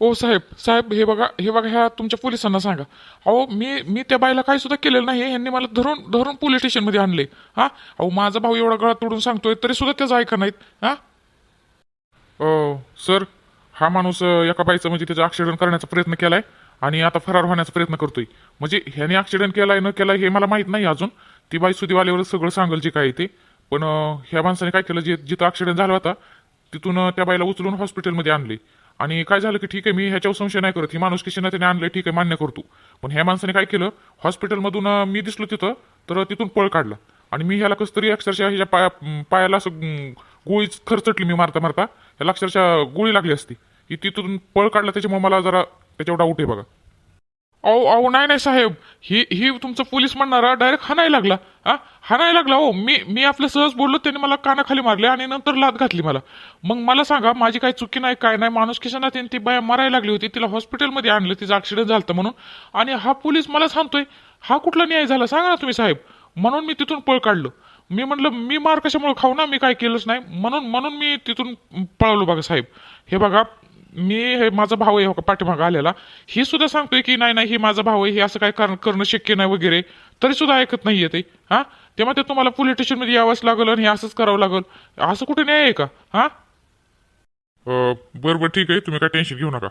ओ साहेब साहेब हे बघा हे बघा ह्या तुमच्या पोलिसांना सांगा. अहो मी मी त्या बाईला काही सुद्धा केलेलं नाही ह्यांनी मला धरून धरून पोलीस स्टेशनमध्ये आणले. हा? अहो माझा भाऊ एवढा गळा तोडून सांगतोय तरी सुद्धा त्याचं ऐका नाहीत. हा? ओ सर हा माणूस एका बाईचा म्हणजे त्याचा ॲक्सिडेंट करण्याचा प्रयत्न केलाय आणि आता फरार होण्याचा प्रयत्न करतोय. म्हणजे ह्याने ॲक्सिडेंट केलाय न केलाय हे मला माहीत नाही अजून. ती बाई सुधी सगळं सांगेल जे काय आहे ते. पण ह्या माणसाने काय केलं जे जिथं ॲक्सिडेंट झाला होता तिथून त्या बाईला उचलून हॉस्पिटलमध्ये आणले. आणि काय झालं की ठीक आहे मी ह्याच्यावर संशय नाही करत. ही माणूस कशाने त्याने आणलं ठीक आहे मान्य करतो. पण ह्या माणसाने काय केलं हॉस्पिटलमधून मी दिसलो तिथं तर तिथून पळ काढला. आणि मी ह्याला कसं तरी अक्षरशः ह्याच्या पाया पायाला असं म, गोळीच खरचटली मी मारता मारता ह्याला अक्षरशः गोळी लागली असती. ही तिथून पळ काढला त्याच्यामुळे मला जरा त्याच्यावर डाऊट आहे बघा. अहो अहो नाही नाही साहेब. ही ही तुमचं पोलीस म्हणणारा डायरेक्ट हाणायला लागला. हा हाणायला लागला हो. मी मी आपलं सहज बोललो त्याने मला कानाखाली मारले आणि नंतर लात घातली मला. मग मला सांगा माझी काही चुकी नाही काय नाही माणूस किशना त्यांनी ती बाया मारायला लागली होती तिला हॉस्पिटलमध्ये आणलं तिचं ॲक्सिडेंट झालं म्हणून. आणि हा पोलीस मला सांगतोय हा कुठला न्याय झाला? सांगा ना तुम्ही साहेब. म्हणून मी तिथून पळ काढलो. मी म्हणलं मी मार कशामुळे खाऊ ना मी काय केलंच नाही. म्हणून म्हणून मी तिथून पळवलो बघा साहेब. हे बघा मी हे माझा भाऊ आहे हो का पाठीमागं आलेला. ही सुद्धा सांगतोय की नाही नाही ही माझा भाऊ आहे हे असं काय करणं करणं शक्य नाही वगैरे. तरी सुद्धा ऐकत नाहीये ते हा? तेव्हा ते तुम्हाला पोलीस स्टेशनमध्ये यावंच लागलं आणि हे असंच करावं लागल. असं कुठे नाही आहे का? हा? बरं बरं ठीक आहे. तुम्ही काय टेन्शन घेऊ नका.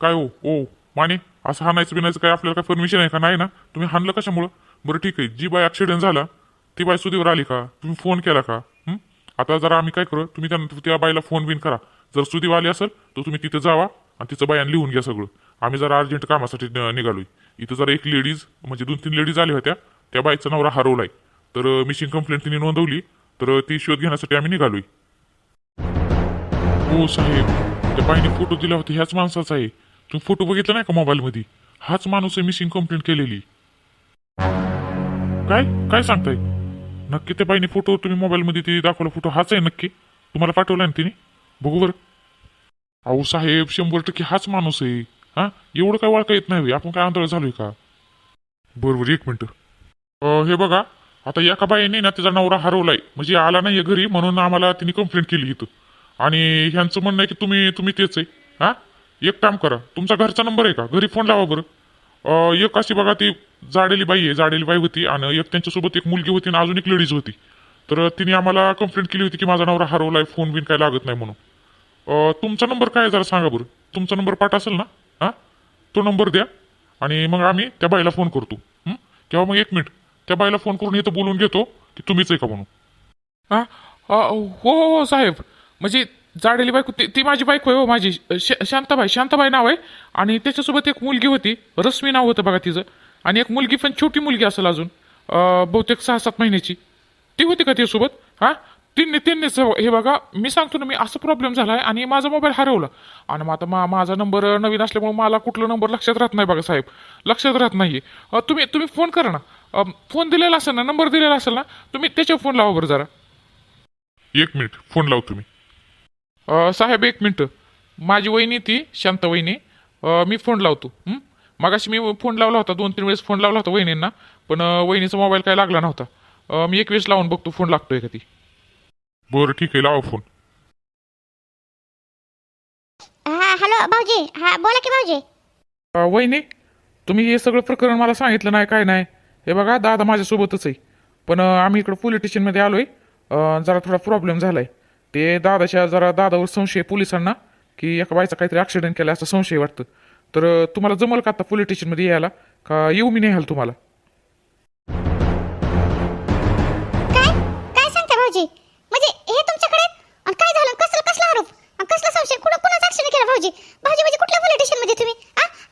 काय हो? ओ माने असं हाणायचं बिनायचं काय आपल्याला काय परमिशन आहे का? नाही ना? तुम्ही हाणलं कशामुळं? बरं ठीक आहे. जी बाय ॲक्सिडेंट झाला ती बाय सुदीवर आली का? तुम्ही फोन केला का? आता जरा आम्ही काय करू? तुम्ही त्या त्या बाईला फोन बिन करा. जर सुदीव आली असेल तर तुम्ही तिथे जावा आणि तिचं बायान लिहून घ्या सगळं. आम्ही जरा अर्जंट कामासाठी निघालोय. इथं जरा एक लेडीज म्हणजे दोन तीन लेडीज आल्या होत्या. त्या बाईचा नवरा हरवलाय. तर मिशिंग कंप्लेंट तिने नोंदवली. तर ती शोध घेण्यासाठी आम्ही निघालोय. हो साहेब. त्या बाईने फोटो दिला होता. ह्याच माणसाचा आहे. तुम्ही फोटो बघितला नाही का मोबाईलमध्ये हाच माणूस आहे मिसिंग कंप्लेंट केलेली. काय? काय सांगताय? नक्की त्या बाईने फोटो तुम्ही मोबाईलमध्ये ते दाखवला फोटो हाच आहे नक्की. तुम्हाला पाठवला ना तिने? बघू बरं. अहो साहेब शंभर टक्के हाच माणूस आहे. हा? एवढं काय वळका येत नाही आपण काय आंधळ झालोय का? बरोबर एक मिनिट. हे बघा आता एका बाईने ना त्याचा नवरा हरवलाय. म्हणजे आला नाही घरी म्हणून आम्हाला तिने कंप्लेंट केली इथं. आणि ह्यांचं म्हणणं आहे की तुम्ही तुम्ही तेच आहे. हा? एक काम करा. तुमचा घरचा नंबर आहे का? घरी फोन लावा बरं. एक अशी बघा ती जाडेली बाई आहे. जाडेली बाई होती आणि एक त्यांच्यासोबत एक मुलगी होती आणि अजून एक लेडीज होती. तर तिने आम्हाला कंप्लेंट केली होती की माझा नवरा हरवलाय फोन बिन काय लागत नाही म्हणून. तुमचा नंबर काय आहे जरा सांगा बरं. तुमचा नंबर पाठ असेल ना? हा? तो नंबर द्या. आणि मग आम्ही त्या बाईला फोन करतो. किंवा मग एक मिनिट. त्या बाईला फोन करून इथं बोलून घेतो की तुम्हीच आहे का म्हणून. हां? हो हो हो साहेब. म्हणजे जाडेली बायको ती ती माझी बायको आहे हो माझी. श- शांताबाई शांताबाई नाव आहे. आणि त्याच्यासोबत एक मुलगी होती. रश्मी नाव होतं बघा तिचं. आणि एक मुलगी पण छोटी मुलगी असेल अजून. बहुतेक सहा सात महिन्याची. ती होती का त्यासोबत हा? तिने त्यांनीच हे बघा मी सांगतो ना मी असं प्रॉब्लेम झालाय आणि माझा मोबाईल हरवला. आणि मग आता मा माझा नंबर नवीन असल्यामुळे मला कुठला नंबर लक्षात राहत नाही बघा साहेब. लक्षात राहत नाहीये. अं, तुम्ही तुम्ही फोन करा ना. फोन दिलेला असेल ना नंबर दिलेला असेल ना तुम्ही त्याच्यावर फोन लावा बरं जरा. एक मिनिट फोन लावतो तुम्ही साहेब एक मिनटं माझी वहिनी ती शांत वहिनी. मी फोन लावतो? मगाशी मी फोन लावला होता दोन तीन वेळेस फोन लावला होता वहिनींना. पण वहिनीचा मोबाईल काय लागला नव्हता. मी एक वेळेस लावून बघतो फोन लागतोय का ती. बरं ठीक आहे लावा फोन हा हॅलो भाऊजी हा बोला की भाऊजी वहिनी तुम्ही हे सगळं प्रकरण मला सांगितलं नाही काय नाही हे बघा दादा माझ्यासोबतच आहे पण अ, आम्ही इकडं पोलीस स्टेशनमध्ये आलोय अ, जरा थोडा प्रॉब्लेम झालाय ते दादाच्या जरा दादावर संशय आहे पोलिसांना की एका बाईचा काहीतरी ऍक्सिडेंट केला असा संशय वाटतं तर अ, तुम्हाला जमल का आता पोलीस स्टेशनमध्ये यायला का येऊ मी नाही तुम्हाला म्हणजे हे तुमच्याकडे? आणि काय झालं? कसलं कसला आरोप? आणि कसला संशय? कुणा कुणाचा आक्षेप केला भाऊजी? भाऊजी म्हणजे कुठल्या पोलीस स्टेशनमध्ये तुम्ही?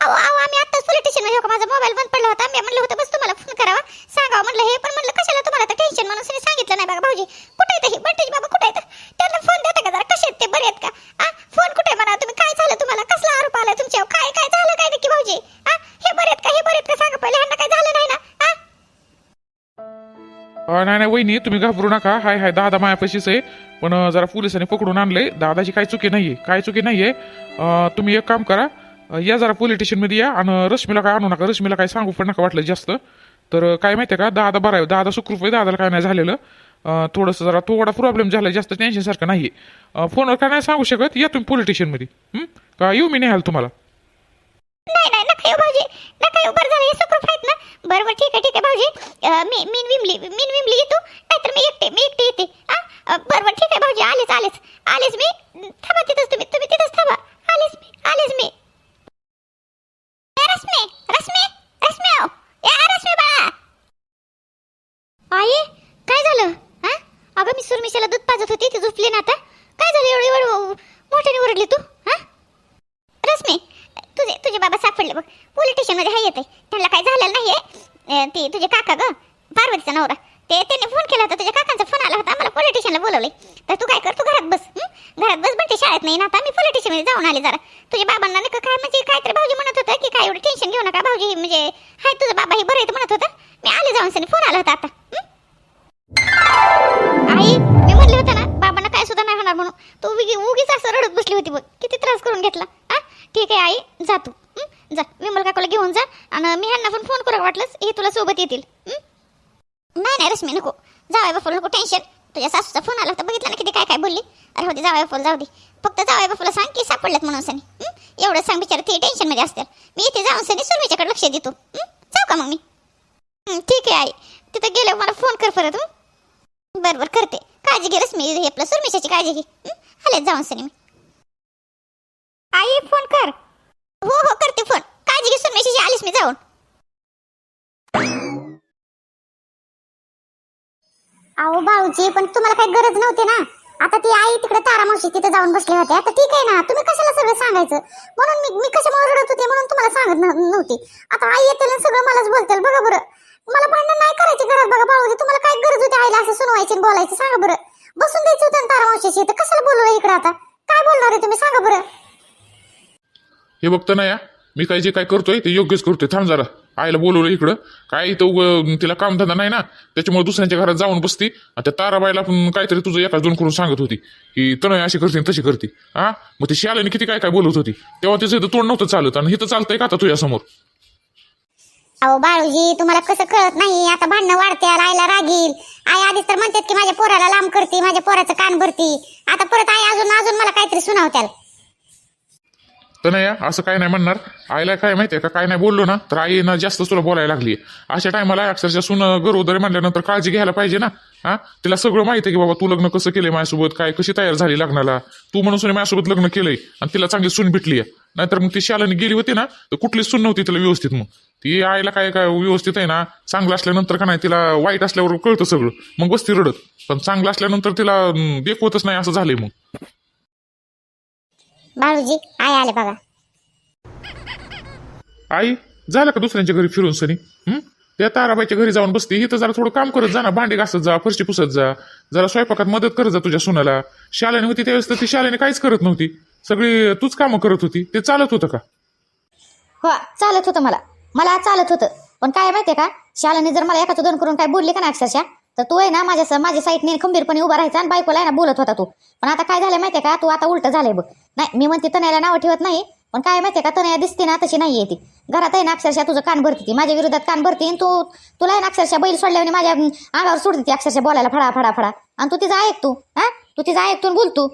अहो अहो आम्ही आत्ताच पोलीस स्टेशनमध्ये हो का माझा मोबाईल बंद पडला होता. मी म्हणलं होतं बस तुम्हाला फोन करावा. सांगावं म्हणलं हे पण म्हणलं कशाला तुम्हाला तर टेन्शन म्हणून तुम्ही सांगितलं नाही बघा भाऊजी. कुठे येतं हे? बंटेज बाबा कुठे येतं? त्यांना फोन देता का जरा? कसे आहेत ते? बरे आहेत का? फोन कुठे म्हणा तुम्ही? काय झालं तुम्हाला? कसला आरोप आला तुमच्यावर? काय काय झालं? काय नक्की भाऊजी? नाही नाही वहिनी तुम्ही घाबरू नका. हाय हाय दादा मायापाशीच आहे पण जरा पोलिसांनी पकडून आणले. दादाची काय चुकी नाहीये काय चुकी नाहीये. तुम्ही एक काम करा. या जरा पोलीस स्टेशनमध्ये या आणि रश्मीला काय आणू नका रश्मीला काय सांगू पण नका वाटलं जास्त. तर काय माहिती का दादा बरा आहे. दादा सुखरूप आहे दादाला काय नाही झालेलं. थोडंसं जरा थोडा प्रॉब्लेम झाला जास्त टेन्शनसारखं नाही आहे फोनवर काय नाही सांगू शकत या तुम्ही पोलीस स्टेशनमध्ये. का येऊ मी नाही तुम्हाला? नाही नाही नका येऊ नका येऊ. बरं झालं सुखरूप आहेत ना. बरोबर ठीक आहे ठीक आहे भाऊजी. मी मीन विमली मीन विमली येतो नाहीतर मी एकटे मी एकटे येते हा? बरं बरं ठीक आहे भाऊजी आलेच आलेच. आलेच मी. थांबा तिथंच तुम्ही तुम्ही तिथंच थांबा. आलेच मी आलेच मी. रश्मी रश्मी रश्मी आओ. या रश्मी बाळा. आई काय झालं? हा? अगं मी सुरमिशाला दूध पाजत होती ती झोपली ना आता. काय झालं? एवढं एवढं मोठ्याने ओरडली तू हा? रश्मी तुझे तुझे बाबा सापडले बघ. पोलीस स्टेशनमध्ये हाय येते ती तुझे काका ग पार्वतीचा नवरा. ते त्यांनी फोन केला होता तुझ्या काकांचा फोन आला होता मला पोलीस बोलवले. तर तू काय कर तू घरात बस घरात बस म्हणते शाळेत नाही ना आता मी पोलीस स्टेशनमध्ये जाऊन आले जरा. तुझ्या बाबांना नका काय म्हणजे काहीतरी भाऊजी म्हणत होतं की काय एवढं टेन्शन घेऊ नका भाऊजी म्हणजे हाय तुझा बाबा हे बरं आहे म्हणत होतं. मी आले जाऊन सनी फोन आला होता आता आई मी म्हणले होते ना बाबांना काय सुद्धा नाही होणार म्हणून. तू उगी उगीच असं रडत बसली होती बघ किती त्रास करून घेतला हा? ठीक आहे आई जा तू. जा विमल काकाला घेऊन जा आणि मी ह्यांना पण फोन करा वाटलंच हे तुला सोबत येतील. नाही नाही रश्मी नको. जावाय बापूला नको टेन्शन तुझ्या सासूचा फोन आला होता बघितला ना किती काय काय बोलली? अरे होते जावाय बापूला जाऊ दे. फक्त जावाय बापूला सांग की सापडल्यात म्हणून सनी. एवढं सांग बिचारा ते टेन्शनमध्ये असतात. मी इथे जाऊन सनी सुरमीच्याकडे लक्ष देतो. जाऊ का मग मी? ठीक आहे आई. तिथं गेल्यावर मला फोन कर परत हं? बरं बरं करते. काळजी घे रश्मी हे आपलं सुरमिशाची काळजी घे. हं? जाऊन सनी मी. आई फोन कर. हो हो करते फोन. काळजी घे मेसेज आलीस मी जाऊन. अहो भाऊजी पण तुम्हाला काही गरज नव्हती ना? आता ती आई तिकडे तारा मावशी तिथे जाऊन बसले होते. आता ठीक आहे ना? तुम्ही कशाला सगळं सांगायचं? म्हणून मी मी कशामुळे रडत होते म्हणून तुम्हाला सांगत नव्हती. आता आई येतील आणि सगळं मलाच बोलतील बघा बरं. मला भांडण नाही करायची घरात बघा भाऊजी. तुम्हाला काय गरज होती आईला असं सुनवायची आणि बोलायचं? सांगा बरं. बसून द्यायचं होतं ना तारा मावशीशी? तर कशाला बोलू इकडे आता? काय बोलणार आहे तुम्ही? सांगा बरं. हे बघतं ना या मी काय जे काय करतोय ते योग्यच करतोय. थांब जरा. आईला बोलवलं इकडं. काय इथं तिला कामधंदा नाही ना? त्याच्यामुळे दुसऱ्यांच्या घरात जाऊन बसती. आणि त्या ताराबाईला पण काहीतरी तुझं एका दोन करून सांगत होती. की तनय अशी करते तशी करते. हा? मग ती शाळेने किती काय काय बोलत होती? तेव्हा तिचं इथं तोंड नव्हतं चालत. आणि इथं चालतंय का आता तुझ्यासमोर अहो बाळूजी तुम्हाला कसं कळत नाही? आता भांडणं वाढते आईला रागील आई आधीच तर म्हणतात की माझ्या पोराला लांब करते माझ्या पोराचं कान भरती. आता परत आई अजून अजून मला काहीतरी सुनावत्याल. तर नाही या, असं काय नाही म्हणणार. आईला काय माहितीये का? काय नाही बोललो ना तर आई ना जास्त तुला बोलायला लागली. अशा टायमाला अक्षरशः सुन गरोदर म्हणल्यानंतर काळजी घ्यायला पाहिजे ना हा? तिला सगळं माहिती आहे की बाबा तू लग्न कसं केलंय माझ्यासोबत काय कशी तयार झाली लग्नाला? तू म्हणून सुने माझ्यासोबत लग्न केलंय आणि तिला चांगली सून भेटली आहे. नाहीतर मग ती शालाने गेली होती ना तर कुठलीच सून नव्हती तिला व्यवस्थित मग. ती आईला काय काय व्यवस्थित आहे ना चांगलं असल्यानंतर का नाही तिला वाईट असल्यावर कळतं सगळं. मग बसती रडत. पण चांगलं असल्यानंतर तिला देखवतच नाही असं झालंय मग. बाळूजी आई आले बघा. आई झालं का दुसऱ्यांच्या घरी फिरून सनी? हं? त्या ताराबाईच्या घरी जाऊन बसती इथं जरा थोडं काम करत जा ना भांडी घासत जा फरशी पुसत जा जरा स्वयंपाकात मदत करत जा तुझ्या सुनाला. शाळेने होती त्यावेळेस तर ती शाळेने काहीच करत नव्हती. सगळी तूच कामं करत होती. ते चालत होतं का? हो चालत होतं मला. मला चालत होतं. पण काय माहितीये का? शाळेने जर मला एखादं दोन करून काय बोलले का ना अक्षरशः तर तू आहे ना माझ्या माझ्या साईडने खंबीरपणे उभा राहायचा आणि बायकोला आहे ना बोलत होता तू. पण आता काय झालं माहितीये का? तू आता उलट झालंय बघ. नाही मी म्हणते तनयाला नावं ठेवत नाही पण काय माहिती का तनया दिसते ना तशी नाही येते घरात आहे ना अक्षरशः तुझं कान भरती ती. माझ्या विरोधात कान भरती आणि तू तुला आहे ना अक्षरशः बैल सोडल्याने माझ्या अं, अंगावर सोडते ती अक्षरशः बोलायला फडा फडा फडा. आणि तू तिचं ऐक तू हा? तू तिचं ऐकतून आणि बोल तू.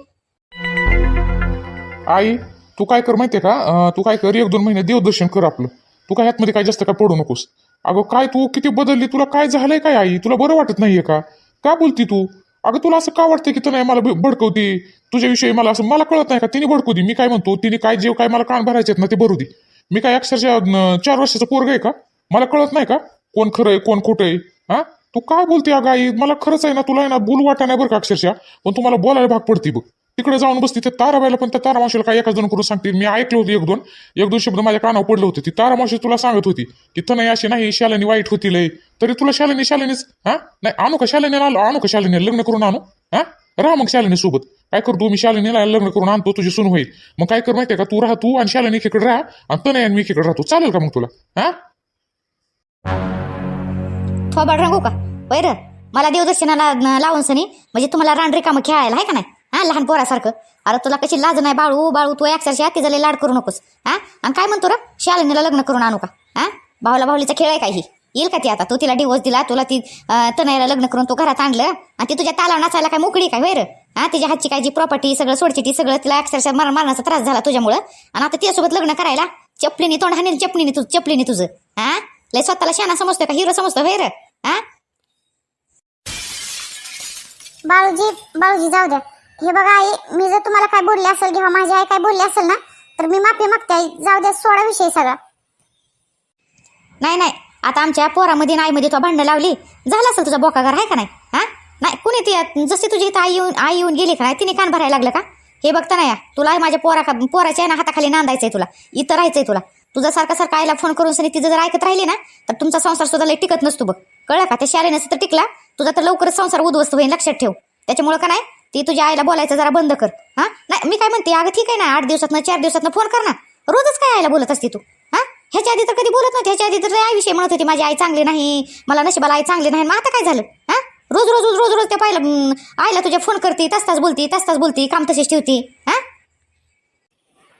आई तू काय कर माहितीये का? अं, तू काय कर एक दोन महिने देवदर्शन कर आपलं. तू काय ह्यातमध्ये काय जास्त काय पडू नकोस. अगं काय तू किती बदलली तुला काय झालंय काय आई? तुला बरं वाटत नाहीये का? का बोलती तू? अगं तुला असं का वाटतं की नाही मला भडकवती? तुझ्याविषयी मला असं मला कळत नाही का? तिने भडकवती. मी काय म्हणतो? तिने काय जेव काय मला कान भरायचे ना ते भरू दे. मी काय अक्षरशः चार वर्षाचा पोरग आहे का? मला कळत नाही का? कोण खरं आहे कोण खोटं आहे? हा? तू काय बोलते अगं आई? मला खरंच आहे ना तुला आहे ना बोल वाटा नाही बरं का अक्षरशः? पण तुम्हाला बोलायला भाग पडते बघ. तिकडे जाऊन बसते ते ताराबाईला पण त्या तारामाशीला काय एका दोन करून सांगते मी ऐकलं होतं एक दोन. एक दोन शब्द माझ्या कानावर पडले होते. ती तारामाशी तुला सांगत होती की तर नाही अशी नाही शालेनी वाईट होती लय. तरी तुला शालेनी शालेनीच हा? नाही आणू का शालेने आलो आणू का शालेने लग्न करून आणू? हा? राहा मग शालेनी सोबत. काय करतो मी शालिनीला लग्न करून आणतो तुझी सून होईल. मग काय कर माहितीये का? तू राहा तू आणि शालिनी एकीकडे राहा आणि तनय आणि मी एकीकडे राहतो. चालेल का मग तुला? हा? थोबाड रंगू का? वैर मला देवदर्शनाला लावून सनी. म्हणजे तुम्हाला रांडरी कामं खेळायला आहे का नाही? हा लहान पोरासारखं. अरे तुला कशी लाज नाही बाळू? बाळू तू अक्षरशः तिचा झाले लाड करू नकोस. हा? आणि काय म्हणतो र? शालिनीला लग्न करून आणू का? हा? भाऊला भाऊलीचा खेळ आहे का ही? येईल का ती आता? तू तिला डिवोर्स दिला तुला ती तनयाला लग्न करून तू घरात आणलं आणि ती तुझ्या ताला नाचायला काय मोकळी काय? वैर हा तिच्या हातची काय जी प्रॉपर्टी सगळं सोडची ती सगळं तिला अक्षरशः मर मारण्याचा त्रास झाला तुझ्यामुळं. आणि आता तिच्यासोबत लग्न करायला चपलीने तोंड हाणेल चपलीने तुझं चपलीने तुझं. हा? लय स्वतःला शाना समजतोय का? हिरो समजतो होय रे? हा? बाळूजी बाळूजी जाऊ द्या. हे बघा आई मी जर तुम्हाला काय बोलले असेल किंवा माझी आई काय बोलली असेल ना तर मी माफी मागते आई. जाऊ द्या सोडा विषय सगळा. नाही नाही. आता आमच्या पोरामध्ये आणि आईमध्ये तुला भांडणं लावली. झालं असेल तुझा बोकाघर आहे का नाही? हा? नाही कुणी ती जशी तुझी इथं आई येऊन आई येऊन गेली का नाही तिने कान भरायला लागलं का? हे बघता नाही तुला माझ्या पोरा पोराच्या आहे ना हाताखाली नांदायचंय तुला. इथं राहायचंय तुला. तुझा सारखा सारखा आईला फोन करून सनी तिचं जर ऐकत राहिली ना तर तुमचा संसार सुद्धा लई टिकत नसतो बघ. कळलं का? त्या शाळे नसतं तर टिकला. तुझा तर लवकरच संसार उद्ध्वस्त होईल लक्षात ठेव. त्याच्यामुळं का नाही ती तुझ्या आईला बोलायचं जरा बंद कर. हां? नाही मी काय म्हणते अगं ठीक आहे ना आठ दिवसातनं चार दिवसातनं फोन कर ना. रोजच काय आईला बोलत असते तू? हां? ह्याच्या आधी तर कधी बोलत नव्हती ह्याच्या आधी तर आईविषयी म्हणत होती माझी आई चांगली नाही मला नशिबाला आई चांगली नाही मग आता काय झालं? हां? रोज रोज रोज रोज त्या पाहिलं आईला तुझ्या फोन करते तास तास बोलती तास तास बोलती काम तशीच ठेवती. हां?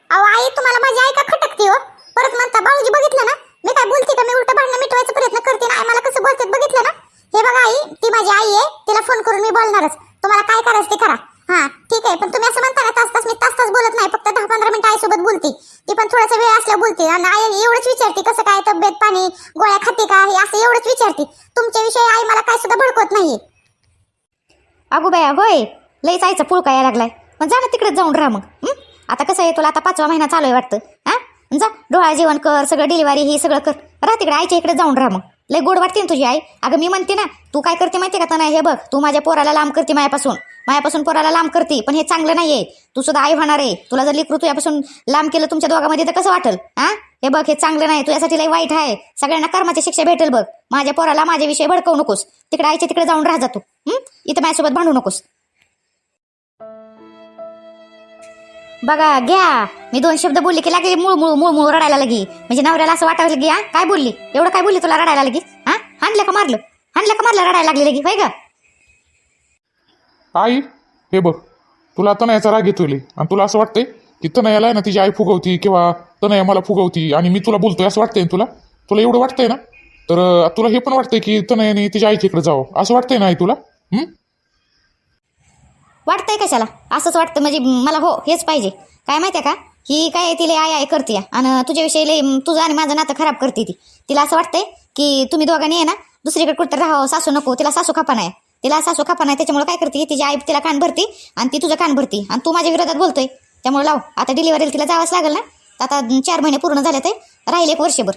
अहो आई तुम्हाला माझी आई का खटकते हो? परत म्हणता बाळूजी बघितलं ना? मी काय बोलते का? मी उलट भांडणं मिटवायचा प्रयत्न करते ना? आई मला कसं बोलतात बघितलं ना? हे बघा आई ती माझी आई आहे तिला फोन करून मी बोलणारच. तुम्हाला काय करायचं ते करा. हा ठीक आहे पण तुम्ही असं म्हणता ना तास तास मी तास तास बोलत नाही फक्त दहा पंधरा मिनिटं आईसोबत बोलते. ती पण थोडासा वेळ असल्या बोलते आणि आई एवढंच विचारते कसं काय तब्येत पाणी गोळ्या खाते का हे असं एवढंच विचारते. तुमच्याविषयी आई मला काय सुद्धा भडकवत नाहीये. अगो बाया होय लईच आईचा पुळका यायला लागलाय. मग जा ना तिकडे जाऊन राहा मग. हं? आता कसं आहे तुला आता पाचवा महिना चालू आहे वाटतं. हा? जा डोळा जेवण कर सगळं डिलिव्हरी हे सगळं कर. राहा तिकडे आईच्या इकडे जाऊन राहा मग. लय गोड वाटते ना तुझी आई. अगं मी म्हणते ना तू काय करते माहिती का तर नाही हे बघ तू माझ्या पोराला लांब करते मायापासून. मायापासून पोराला लांब करते पण हे चांगलं नाहीये. तू सुद्धा आई होणार आहे. तुला जर लिकरू तुझ्यापासून लांब केलं तुमच्या दोघांमध्ये तर कसं वाटेल? हा हे बघ हे चांगलं नाही. तुझ्यासाठी लय वाईट आहे. सगळ्यांना कर्माची शिक्षा भेटेल बघ. माझ्या पोराला माझ्याविषयी भडकवू नकोस. तिकडे आईच्या तिकडे जाऊन राहा जातो हं? इथं माझ्यासोबत भांडू नकोस. बघा घ्या. मी दोन शब्द बोलले की लागली मूळ मूळ मूळ मूळ रडायला लगी. म्हणजे नवऱ्याला असं वाटायला लगी हा काय बोलली? एवढं काय बोलली तुला रडायला लगी? हा? हाणलं का मारलं? हाणलं का मारलं रडायला लागली लगी? होय का आई हे बघ. तुला तनयाचा राग येतोय आणि तुला असं वाटतंय की तनयाला आहे ना तिची आई फुगवती किंवा तनया मला फुगवती आणि मी तुला बोलतोय असं वाटतंय ना तुला? तुला एवढं वाटतंय ना? तर तुला हे पण वाटतंय की तनयाने तिच्या आईच्या इकडे जावं. असं वाटतंय ना आई तुला? हम्म वाटतंय कशाला? असंच वाटतं म्हणजे मला हो हेच पाहिजे. काय माहितीये का? ही काय तिला आय आय करते आणि तुझ्याविषयी लई तुझं आणि माझं नातं खराब करते ती. तिला असं वाटतंय की तुम्ही दोघांनी आहे ना दुसरीकडे कुठं राहावं सासू नको तिला सासू खापा आहे तिला सासू खापा आहे त्याच्यामुळे काय करते? तिची आई तिला कान भरती आणि ती तुझं कान भरती. आणि तू माझ्या विरोधात बोलतोय. त्यामुळे लाव आता डिलिव्हरीला तिला जावंच लागेल ना? तर आता चार महिने पूर्ण झाले ते राहिले एक वर्षभर.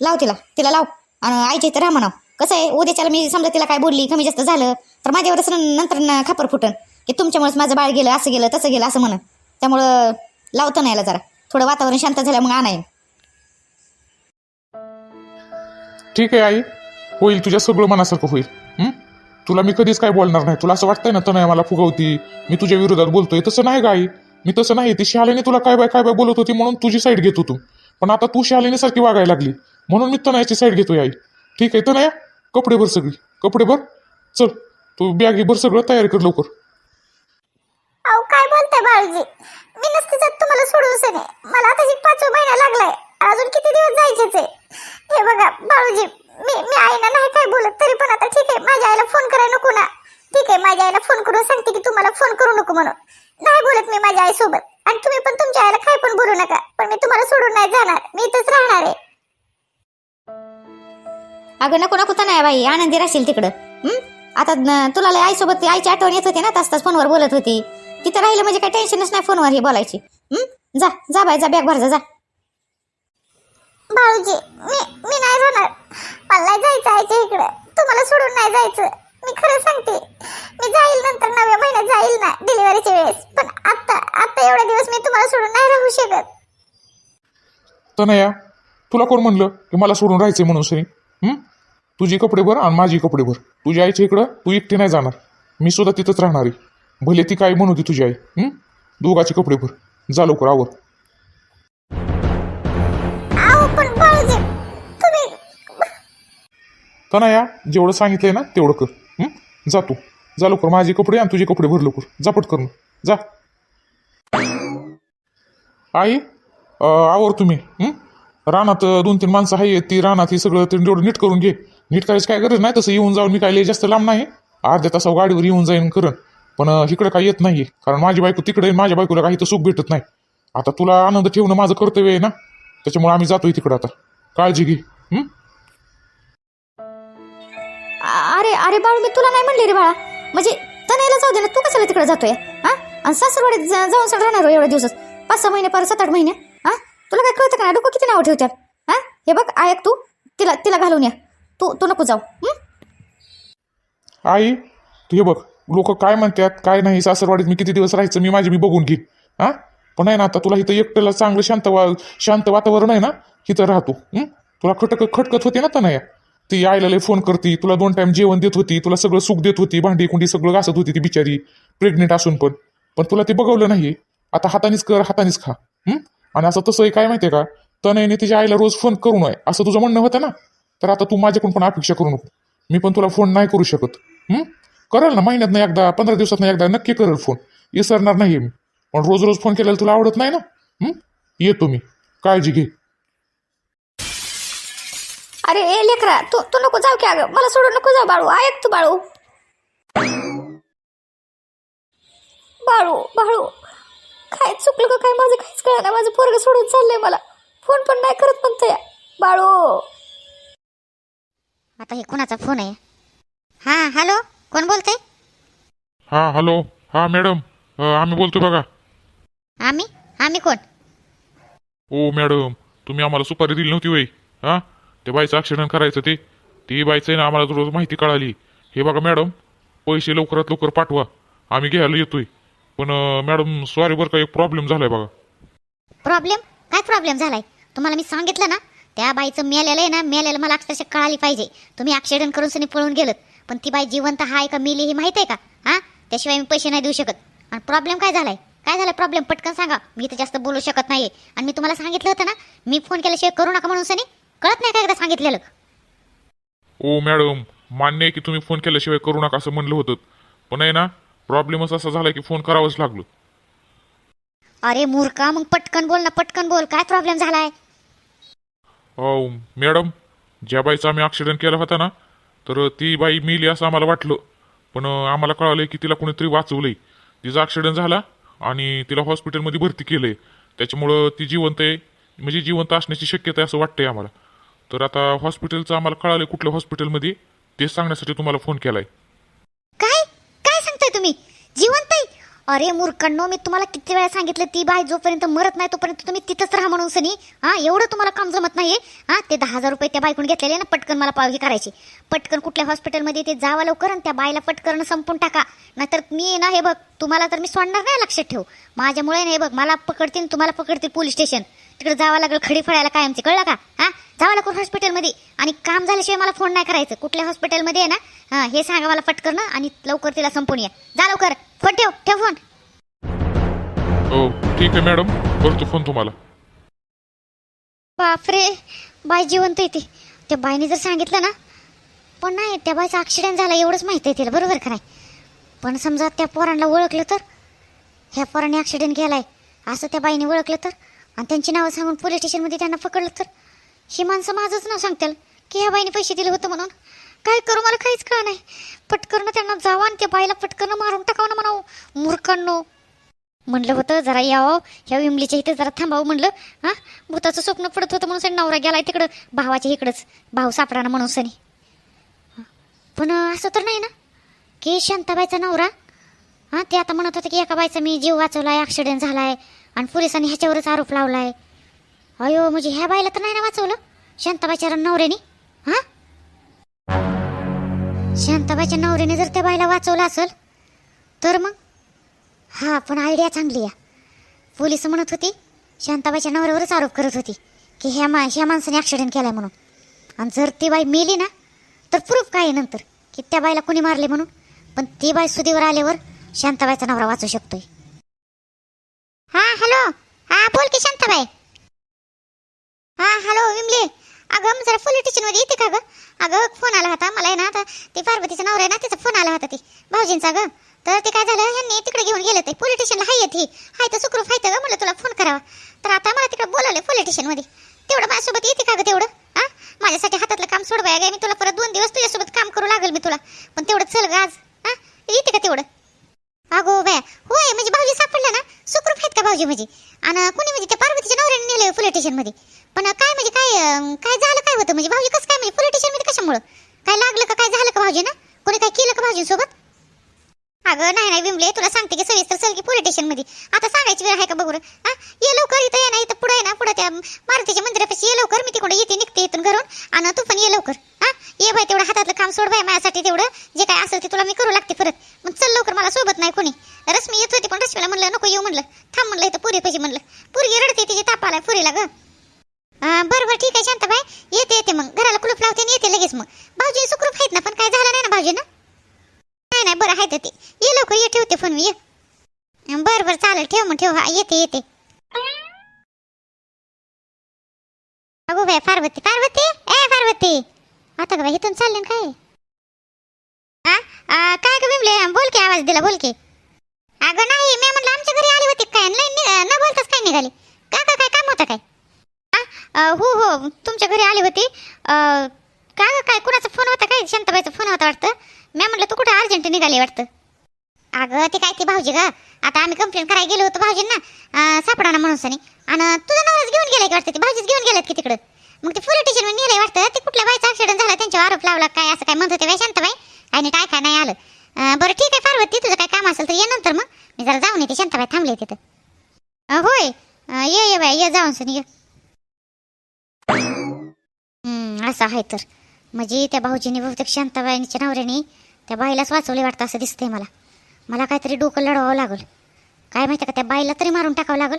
लाव तिला तिला लाव. आणि आईच्या इथं राहा म्हणाव. कसं आहे उद्याच्याला मी समजा तिला काय बोलली कमी जास्त झालं तर माझ्यावरच न- नंतर खापर फुटन. की तुमच्यामुळेच माझं बाळ गेलं असं गेलं तसं गेलं असं म्हणत त्यामुळं लावतं नाही याला जरा. थोडं वातावरण शांत झालं मग आणाय ठीक आहे आई. होईल तुझ्या सगळं मनासारखं होईल. हं? तुला मी कधीच काय बोलणार नाही. तुला असं वाटतंय ना तनया मला फुगवती मी तुझ्या विरोधात बोलतोय. तसं नाही ग आई. मी तसं नाही. ती शालिनी तुला काय बाय काय बाय बोलत होती म्हणून तुझी साईड घेत होतो पण आता तू शालेने सारखी वागायला लागली. म्हणून मी तनयाची साईड घेतोय आई. ठीक आहे तनया. कपडे भर सगळी. कपडे भर. चल तू बॅगी भर सगळं तयारी कर लवकर. काय बोलताय बाळूजी? मी नसते जात तुम्हाला सोडून सने मला आता एक पाचवा महिना लागलाय. अजून किती दिवस जायचेच आहे? हे बघा बाळूजी मी मी आईना नाही काय बोलत तरी पण आता ठीक आहे. माझ्या आईला फोन करायला नको ना. ठीक आहे माझ्या आईला फोन करून सांगते की तुम्हाला फोन करू नको म्हणून. नाही बोलत मी माझ्या आईसोबत. आणि तुम्ही पण तुमच्या आईला काय पण बोलू नका. पण मी तुम्हाला सोडून नाही जाणार. मी इथंच राहणार आहे. अगं नको नको तर नाही बाई. आनंदी राहशील तिकडं. हं? आता न- तुला लय आईसोबत आईची आठवण येत होती ना? तास तास फोनवर बोलत होती. तिथं राहिलं म्हणजे काही टेन्शनच नाही फोनवर हे बोलायची. हं? जा जा बाई जा बॅग भर जा जा. भाऊजी मी मी नाही राहणार मला नाही जायचं आईच्या इकडं. तुम्हाला सोडून नाही जायचं. मी खरं सांगते. मी जाईल नंतर नव्या महिन्यात जाईल ना डिलिव्हरीच्या वेळेस. पण आता आता एवढे दिवस मी तुम्हाला सोडून नाही राहू शकत. तनया तुला कोण म्हणलं की मला सोडून राहायचंय म्हणून सरी हं? तुझी कपडे भर आणि माझी कपडे भर. तुझ्या आईच्या इकडं तू एकटी नाही जाणार. मी सुद्धा तिथंच राहणार आहे. भले ती काय म्हणू ती तुझी आई? दोघाचे कपडे भर. जा लवकर आवर. तनया जेवढं सांगितलंय ना तेवढं कर? जा तू. जा लवकर माझे कपडे आणि तुझे कपडे भर लवकर. जा पटकन. जा. आई आवर तुम्ही? रानात दोन तीन माणसं आहे ती रानात ही सगळं ते तेवढं नीट करून घे. नीट करायची काय गरज नाही तसं येऊन जाऊन मी काय जास्त लांब नाही. अर्ध्या तासावर गाडीवर येऊन जाईन करन पण इकडे काय येत नाहीये. कारण माझी बायको तिकडे माझ्या बायकोला काही तर सुख भेटत नाही. आता तुला आनंद ठेवणं माझं कर्तव्य आहे ना? त्याच्यामुळे आम्ही जातोय तिकडं आता. काळजी घे अरे अरे बाळू मी तुला नाही म्हणले रे बाळा. म्हणजे तनयला जाऊ दे ना. तू कशाला तिकडे जातोय? हा? आणि सासरवाडीत जाऊन सड राहणार हो एवढ्या दिवसात? पाच सहा महिने परत सात आठ महिने? हा? तुला काय कळतं का? डोकं किती नाव ठेवतात हा? हे बघ ऐक तू. तिला तिला घालून या. तू तू नको जाऊ? आई तू हे बघ. लोक काय म्हणतात काय नाही सासरवाडीत मी किती दिवस राहायचं मी माझी मी बघून घेईन हां? पण आहे ना आता तुला इथं एकट्याला चांगलं शांत वा शांत वातावरण आहे ना इथं राहतो. तुला खटक खटकत होती ना तनया? ती आईला लय फोन करती तुला दोन टाइम जेवण देत होती तुला सगळं सुख देत होती भांडी कुंडी सगळं घासत होती ती बिचारी प्रेग्नेंट असून पण. पण तुला ते बघवलं नाही आता हातानेच कर हातानेच खा. आणि असं तसंही काय माहितीये का? तनयने तिच्या आईला रोज फोन करू नये असं तुझं म्हणणं होतं ना? तर आता तू माझ्याकडून पण अपेक्षा करू नको. मी पण तुला फोन नाही करू शकत. करेल ना महिन्यात ना एकदा पंधरा दिवसात ना एकदा नक्की करेल फोन विसरणार नाही मी. पण रोज रोज फोन केलेला तुला आवडत नाही ना? हं? येतो मी. काळजी घे. अरे ए लेकरा तू तू नको जाऊ की अगं. मला सोडून नको जाऊ बाळू. ऐक तू बाळू. बाळू बाळू. काय चुकलं का काय माझं काहीच कळलं नाही. माझं पोरग सोडून चाललंय मला. फोन पण नाही करत म्हणतोय. बाळू. आता हे कोणाचा फोन आहे? हा हॅलो? कोण बोलतंय? हा हॅलो. हा मॅडम. आम्ही बोलतो बघा. आम्ही? आम्ही कोण? ओ मॅडम. तुम्ही आम्हाला सुपारी दिली नव्हती वय. हा? ते बाईचं ॲक्सिडेंट करायचं ते. ती बाईचं आहे ना आम्हाला रोज माहिती कळाली. हे बघा मॅडम. पैसे लवकरात लवकर पाठवा. आम्ही घ्यायला येतोय. पण अं, मॅडम सॉरी बरं का एक प्रॉब्लेम झालाय बघा. प्रॉब्लेम काय प्रॉब्लेम झालाय? तुम्हाला मी सांगितलं ना त्या बाईचं मेलेलं आहे ना मेलेलं मला अक्षरशः कळाली पाहिजे. तुम्ही ऍक्सिडेंट करून सनी पळून गेलं पण ती बाई जिवंत आहे का मेली हे माहिती आहे का? हा? त्याशिवाय मी पैसे नाही देऊ शकत. आणि प्रॉब्लेम काय झालाय? काय झालाय प्रॉब्लेम पटकन सांगा. मी इथं जास्त बोलू शकत नाहीये. आणि मी तुम्हाला सांगितलं होतं ना मी फोन केल्याशिवाय करू नका म्हणून सनी. कळत नाही का एकदा सांगितलेलं? ओ मॅडम मान्य आहे की तुम्ही फोन केल्याशिवाय करू नका असं म्हणलं होतं. पण आहे ना प्रॉब्लेमच असा झालाय की फोन करावंच लागलं. अरे मूर्खा मग पटकन बोल ना पटकन बोल. काय प्रॉब्लेम झालाय? मॅडम ज्या बाईचा आम्ही ॲक्सिडेंट केला होता ना तर ती बाई मेली असं आम्हाला वाटलं. पण आम्हाला कळालं की तिला कोणीतरी वाचवलंय. तिचा ॲक्सिडेंट झाला आणि तिला हॉस्पिटलमध्ये भरती केलंय. त्याच्यामुळं ती जिवंत आहे. म्हणजे जिवंत असण्याची शक्यता आहे असं वाटतंय आम्हाला. तर आता हॉस्पिटलचं आम्हाला कळालं कुठल्या हॉस्पिटलमध्ये ते सांगण्यासाठी तुम्हाला फोन केलाय. आहे काय सांगताय तुम्ही जिवंत आहे अरे मूर्खंनो मी तुम्हाला किती वेळा सांगितलं ती बाई जोपर्यंत मरत नाही तोपर्यंत तुम्ही तिथंच राहा म्हणून सनी. हां एवढं तुम्हाला काम जमत नाही हां ते दहा हजार रुपये त्या बायकून घेतलेले ना पटकन मला पावगी करायची. पटकन कुठल्या हॉस्पिटलमध्ये ते जावा लवकर आणि त्या बाईला पटकन संपून टाका. नाहीतर मी ना हे बघ तुम्हाला तर मी सोडणार नाही लक्षात ठेव. माझ्यामुळे नाही बघ मला पकडतील तुम्हाला पकडतील पोलीस स्टेशन. तिकडे जावं लागेल खडी फळायला कायमची. कळलं का? हां? जावं लागेल हॉस्पिटलमध्ये. आणि काम झाल्याशिवाय मला फोन नाही करायचं. कुठल्या हॉस्पिटलमध्ये आहे ना? हा हे सांगा मला पटकन आणि लवकर तिला संपून या. जा लवकर. फोन ठेव ठेव फोन हो ठीक आहे मॅडम. करतो फोन तुम्हाला. बापरे बाई जिवंत येते त्या बाईने जर सांगितलं ना पण नाही त्या बाईचा ॲक्सिडेंट झाला एवढंच माहिती आहे तिला बरोबर का नाही? पण समजा त्या पोरांना ओळखलं तर ह्या पोराने ॲक्सिडेंट केलाय असं त्या बाईने ओळखलं तर आणि त्यांची नावं सांगून पोलीस स्टेशनमध्ये त्यांना पकडलं तर ही माणसं माझंच नाव सांगतील की ह्या बाईने पैसे दिले होते म्हणून. काय करू मला काहीच कळ नाही. पटकन त्यांना जावा आणि त्या बाईला पटकन मारून टाकावं ना म्हणावं. मूर्खांनो म्हणलं होतं जरा यावं. ह्या विमलीच्या इथे जरा थांबावं म्हणलं. हां? भूताचं स्वप्न पडत होतं म्हणून सनी नवरा गेलाय तिकडं भावाच्या इकडंच. भाऊ सापडाना म्हणून सनी. पण असं तर नाही ना? की शांताबाईचा नवरा हां ते आता म्हणत होते की एका बाईचा मी जीव वाचवला आहे ॲक्सिडेंट झाला आहे आणि पोलिसांनी ह्याच्यावरच आरोप लावला आहे अयो म्हणजे ह्या बाईला तर नाही ना वाचवलं? शांताबाईच्या नवऱ्याने? हां? शांताबाईच्या नवऱ्याने जर त्या बाईला वाचवलं असेल तर मग? हा पण आयडिया चांगली आहे. पोलीस म्हणत होती शांताबाईच्या नवऱ्यावरच आरोप करत होती की ह्या मा ह्या माणसाने ॲक्सिडेंट केलाय म्हणून. आणि जर ती बाई मेली ना तर प्रूफ काय आहे नंतर? की त्या बाईला कोणी मारले म्हणून? पण ती बाई सुदीवर आल्यावर शांताबाईचा नवरा वाचू शकतोय. हा हॅलो. हा बोल की शांताबाई. हा हॅलो विमले. अगं मग जरा पोलीस स्टेशनमध्ये येते का गं? अगं फोन आला होता मला आहे ना आता ते पार्वतीचं नवरा आहे ना त्याचा फोन आला होता ते भाऊजींचा गं. तर ते काय झालं ह्यांनी तिकडे घेऊन गेले ते पोलीस स्टेशनला हाय येते हाय तर सुखरूप हाय गं मला तुला फोन करावा. तर आता मला तिकडे बोलावले पोलीस स्टेशनमध्ये तेवढं माझ्यासोबत येते का गं तेवढं? हा? माझ्यासाठी हातातलं काम सोडवाय गे मी तुला परत दोन दिवस तुझ्यासोबत काम करू लागेल मी तुला. पण तेवढं चल गं आज. हां? येते का तेवढं? अगो बाय होय म्हणजे भाऊजी सापडलं ना? सुखरूप आहेत का भाऊजी म्हणजे? आणि कोणी म्हणजे त्या पार्वतीच्या नवऱ्याने नेले पोलीस स्टेशनमध्ये पण काय म्हणजे काय अं, काय झालं काय होतं? म्हणजे भाऊजी कसं काय म्हणजे पोलीस स्टेशनमध्ये कशामुळं? काय लागलं का? काय झालं का भाऊजी ना? कोणी काय केलं का भाऊजींसोबत? अगं नाही नाही विमले तुला सांगते की सविस्तर चल की पोलीस स्टेशनमध्ये. आता सांगायची वेळ आहे का बघू हा? ये लवकर इथं ये ना इथं पुढे ना पुढे त्या मारुतीच्या मंदिरापाशी ये लवकर. मी तिकडे येते निघते इथून घरून. आणि तू पण ये लवकर. हा? ये बाय तेवढं हातातलं काम सोड बाय माझ्यासाठी तेवढं. जे काय असेल ते तुला मी करू लागते परत. मग चल लवकर मला सोबत नाही कोणी. रश्मी येत होती पण रश्मीला म्हणलं नको येऊ म्हणलं. थांब म्हणलं इथं पुरी पाहिजे म्हणलं. पुरी रडते तिची ताप आलाय पुरीला ग. बरं बरं ठीक आहे शांताबाई. येते येते मग. घराला कुलूप लावते आणि येते लगेच मग. भाऊजी सुखरूप आहेत ना पण काय झालं नाही ना भाऊजी ना नाही नाही बरं आहे ते. ये लवकर ये ठेवते फोन ये. बरं बरं चालेल ठेव मग ठेव. हा येते येते. अगो बाय पार्वती पार्वती! ए पार्वती! आता का इथून चालले ना काय? काय का बिमले? बोल की आवाज दिला बोल की. अगं नाही मी म्हणलं आमच्या घरी आली होती काय? नाही न बोलताच काय निघाली? का का काय काम होतं काय? हो हो तुमच्या घरी आली होती. काय काय कुणाचा फोन होता काय? शांताबाईचा फोन होता वाटतं. मी म्हणलं तू कुठं अर्जंट निघाली वाटतं? अगं ते काय ते भाऊजी ग? आता आम्ही कंप्लेंट करायला गेलो होतो भाऊजींना. सापडाना म्हणून सनी. आणि तुझा नवराच घेऊन गेलाय वाटतं? ते भाऊजीच घेऊन गेलेत की तिकडं? मग ते पोलीस स्टेशन नेलंय वाटतं. ते कुठल्या बायचा ऍक्सिडेंट झाला त्यांच्यावर आरोप लावला काय असं काय म्हणत होते बाई शांताबाई? आणि काय काय नाही आलं. बरं ठीक आहे पार्वती तुझं काय काम असेल तर ये नंतर मग. मी जरा जाऊन येते. शांताबाई थांबले तिथं. होय. ये ये बाई ये जाऊन सनी ये हम्म, असं आहे तर. म्हणजे त्या भाऊजीने बहुतेक शांताबाईच्या नवऱ्याने त्या बाईलाच वाचवले वाटतं असं दिसतंय मला. मला काहीतरी डोकं लढवावं लागल. काय माहिती का त्या बाईला तरी मारून टाकावं लागल?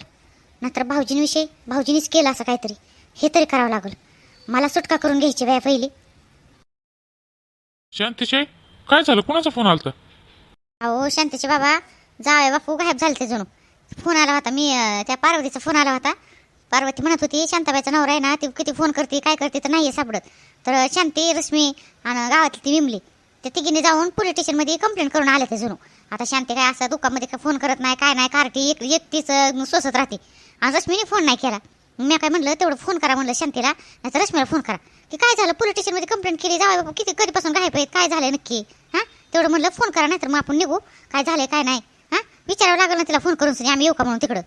नंतर भाऊजींविषयी भाऊजीनीच केलं असं काहीतरी. हे तरी करावं लागल. मला सुटका करून घ्यायची बाय पहिली. शांतीचे काय झालं? कुणाचा फोन आलता? अहो शांतीचे बाबा जावे बापू गायब झाले ते जणू फोन आला होता मी अं, त्या पार्वतीचा फोन आला होता. पार्वती म्हणत होती शांताबाईचा नवरा आहे ना ती किती फोन करते काय करते तर नाही सापडत. तर शांती रश्मी आणि गावातली ती विमली तर तिघीने जाऊन पोलीस स्टेशनमध्ये कंप्लेंट करून आले ते जुनू. आता शांती काय असं दुःखामध्ये काय फोन करत नाही काय नाही कार्टी एक एकटीच सोसत राहते. आणि रश्मीने फोन नाही केला. मी काय म्हणलं तेवढं फोन करा म्हणलं शांतीला. नाही तर रश्मीला फोन करा. की काय झालं? पोलीस स्टेशनमध्ये कंप्लेंट केली? जावं बाबा किती कधीपासून गायब आहेत? काय झालंय नक्की? हां? तेवढं म्हणलं फोन करा नाही तर मग आपण निघू. काय झालंय काय नाही. हां? विचारावं लागलं ना तिला फोन करून सनी आम्ही येऊ का म्हणून तिकडं?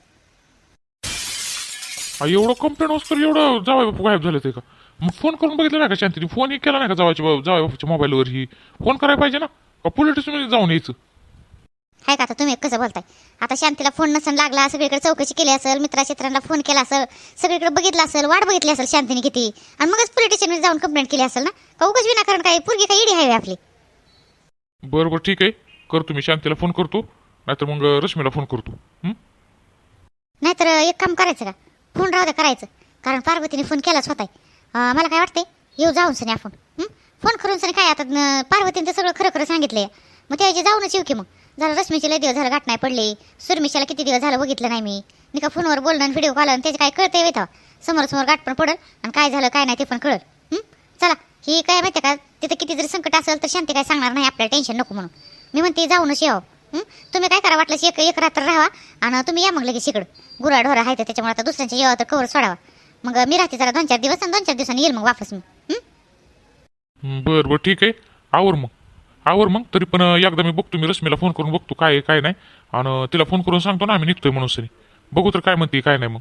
एवढं कंप्लेंट वस्तू एवढं जावाय बापू गायब झाले ते का? मग फोन करून बघितलं नाही का शांतीने? फोनही केला नाही का जावायच्या जावाय बापूच्या मोबाईलवर ही? फोन करायला पाहिजे ना? का पोलीस स्टेशनमध्ये जाऊन यायचं? आहे का आता तुम्ही कसं बोलताय? आता शांतीला फोन नसन लागला सगळीकडे चौकशी केली असेल मित्राचित्रांना फोन केला असेल सगळीकडे बघितलं असेल वाट बघितली असेल शांतीने किती? आणि मगच पोलीस स्टेशनमध्ये जाऊन कंप्लेंट केली असेल ना? का उगाच विनाकारण काय? पोरगी काय इडी आहे आपली? बरं बरं ठीक आहे. करतो मी शांतीला फोन करतो. नाहीतर मग रश्मीला फोन करतो. हं? नाहीतर एक काम करायचं का? फोन राहू द्या करायचं. कारण पार्वतीने फोन केलाच होताय मला काय वाटतंय? येऊ जाऊन सनी आपण. फोन करून सनी काय आता पार्वतीने तर सगळं खरं खरं सांगितलंय. मग त्याऐवजी जाऊनच येऊ की मग. झालं रश्मीची लय दिवस झालं गाठ नाही पडले. सुरमिशाला किती दिवस झालं बघितलं नाही मी. मी का फोनवर बोलणं आणि व्हिडिओ कॉल आणि त्याचे काय कळतंय येतं समोर समोर गाठ पण पडल आणि काय झालं काय नाही ते पण कळल. चला ही काय माहिती का तिथं किती जरी संकट असेल तर शांती काय सांगणार नाही आपल्याला टेन्शन नको म्हणून. मी म्हणते जाऊनच यावं. तुम्ही काय करा वाटलं एक एक रात्र राहा आणि तुम्ही या मग लगेच इकडं. गुरा ढोरा आहे त्याच्यामुळे आता दुसऱ्यांच्या यावं तर कवर सोडावा. मग मी राहते जरा दोन चार दिवस आणि दोन चार दिवसांनी येईल मग वापस मी. बरं बरं ठीक आहे. आवर मग. आवर मग तरी पण एकदा मी बघतो मी रश्मीला फोन करून बघतो काय आहे काय नाही. आणि तिला फोन करून सांगतो ना आम्ही निघतोय म्हणून सरी बघू तर काय म्हणते काय नाही मग.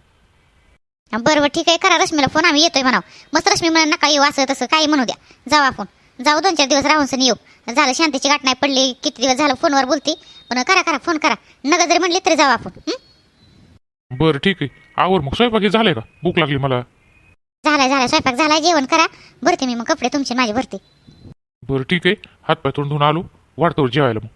बरं बरं ठीक आहे. करा रश्मीला फोन आम्ही येतोय म्हणावं. मस्त रश्मी म्हणा नका येऊ असं तसं काही म्हणू द्या. जाऊ आपण जाऊ दोन चार दिवस राहून सनी येऊ. झालं शांतीची गाठ नाही पडली किती दिवस झालं फोनवर बोलती. पण करा करा फोन करा. नका जरी म्हणले तरी जाऊ आपण हं? बरं ठीक आहे. आवर मग. स्वयंपाक झालंय का? भूक लागली मला. झालाय झालाय. स्वयंपाक झालाय जेवण करा. भरते मी मग कपडे तुमचे माझे भरते. बरं ठीक आहे. हातपाय तोंड धुवून आलो. वाढतो जेवायला मग.